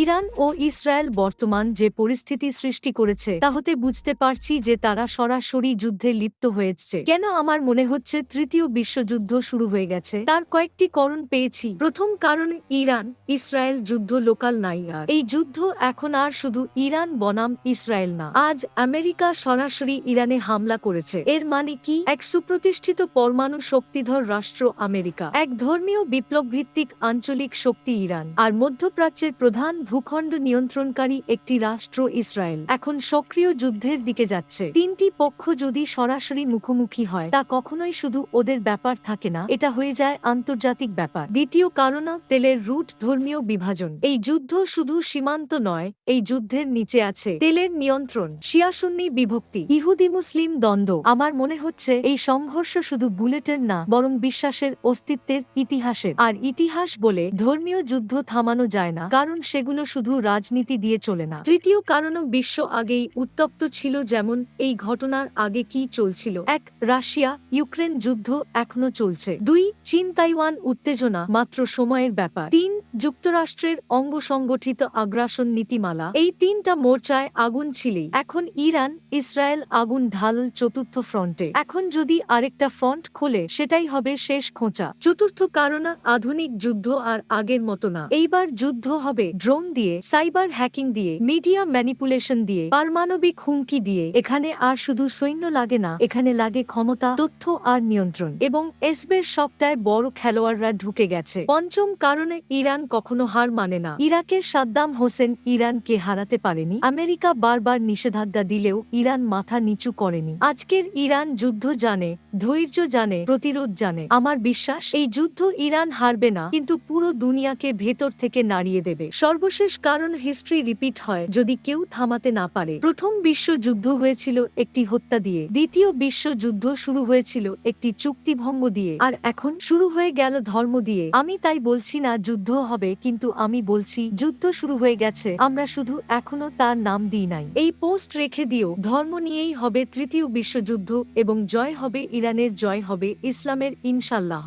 Iran ও Israel বর্তমান যে পরিস্থিতি সৃষ্টি করেছে, তা হতে বুঝতে পারছি যে তারা সরাসরি যুদ্ধে লিপ্ত হয়েছে। কেন আমার মনে হচ্ছে তৃতীয় বিশ্বযুদ্ধ শুরু হয়ে গেছে? তার কয়েকটি কারণ পেয়েছি। প্রথম কারণ, ইরান, ইসরায়েল যুদ্ধ লোকাল নাই আর। এই যুদ্ধ এখন আর শুধু ইরান বনাম ইসরায়েল না, আজ আমেরিকা সরাসরি ইরানে হামলা করেছে। এর মানে কি? এক সুপ্রতিষ্ঠিত পরমাণু শক্তিধর রাষ্ট্র আমেরিকা, এক ধর্মীয় বিপ্লব ভিত্তিক আঞ্চলিক শক্তি ইরান, আর মধ্যপ্রাচ্যের প্রধান ভূখণ্ড নিয়ন্ত্রণকারী একটি রাষ্ট্র ইসরায়েল এখন সক্রিয় যুদ্ধের দিকে যাচ্ছে। তিনটি পক্ষ যদি সরাসরি মুখোমুখি হয়, তা কখনোই শুধু ওদের ব্যাপার থাকে না, এটা হয়ে যায় আন্তর্জাতিক ব্যাপার। দ্বিতীয় কারণ তেলের রুট ধর্মীয় বিভাজন। এই যুদ্ধ শুধু সীমান্ত নয়, এই যুদ্ধের নিচে আছে তেলের নিয়ন্ত্রণ শিয়াসুন্নি বিভক্তি, ইহুদি মুসলিম দ্বন্দ্ব। আমার মনে হচ্ছে এই সংঘর্ষ শুধু বুলেটের না, বরং বিশ্বাসের অস্তিত্বের ইতিহাসের। আর ইতিহাস বলে ধর্মীয় যুদ্ধ থামানো যায় না, কারণ সেগুলো শুধু রাজনীতি দিয়ে চলে না। তৃতীয় কারণও বিশ্ব আগেই উত্তপ্ত ছিল যেমন এই ঘটনার আগে কি চলছিল। এক, রাশিয়া, ইউক্রেন যুদ্ধ এখনও চলছে। দুই চীন তাইওয়ান উত্তেজনা মাত্র সময়ের ব্যাপার। তিন যুক্তরাষ্ট্রের অঙ্গ সংগঠিত আগ্রাসন নীতিমালা, এই তিনটা মোর্চায় আগুন ছিলেই। এখন ইরান, ইসরায়েল আগুন ঢাল চতুর্থ ফ্রন্টে। এখন যদি আরেকটা ফ্রন্ট খোলে, সেটাই হবে শেষ খোঁচা। চতুর্থ কারণ আধুনিক যুদ্ধ আর আগের মতো না। এইবার যুদ্ধ হবে ড্রোন দিয়ে, সাইবার হ্যাকিং দিয়ে, মিডিয়া ম্যানিপুলেশন দিয়ে, পারমাণবিক হুমকি দিয়ে। এখানে আর শুধু সৈন্য লাগে না, এখানে লাগে ক্ষমতা, তথ্য আর নিয়ন্ত্রণ। এবং এসবের সবটায় বড় খেলোয়াড়রা ঢুকে গেছে। পঞ্চম কারণে ইরান কখনো হার মানে না। ইরাকের সাদ্দাম হোসেন ইরানকে হারাতে পারেনি। আমেরিকা বারবার নিষেধাজ্ঞা দিলেও ইরান মাথা নিচু করেনি। আজকের ইরান যুদ্ধ জানে, ধৈর্য জানে, প্রতিরোধ জানে। আমার বিশ্বাস, এই যুদ্ধ ইরান হারবে না, কিন্তু পুরো দুনিয়াকে ভেতর থেকে নাড়িয়ে দেবে। সর্বশেষ কারণ হিস্ট্রি রিপিট হয়, যদি কেউ থামাতে না পারে। প্রথম বিশ্বযুদ্ধ হয়েছিল একটি হত্যা দিয়ে। দ্বিতীয় বিশ্বযুদ্ধ শুরু হয়েছিল একটি চুক্তিভঙ্গ দিয়ে। আর এখন শুরু হয়ে গেল ধর্ম দিয়ে। আমি তাই বলছি না যুদ্ধ হবে, কিন্তু আমি বলছি, যুদ্ধ শুরু হয়ে গেছে, আমরা শুধু এখনও তার নাম দিই নাই। এই পোস্ট রেখে দিও, ধর্ম নিয়েই হবে তৃতীয় বিশ্বযুদ্ধ এবং জয় হবে ইরানের জয় হবে ইসলামের ইনশাল্লাহ।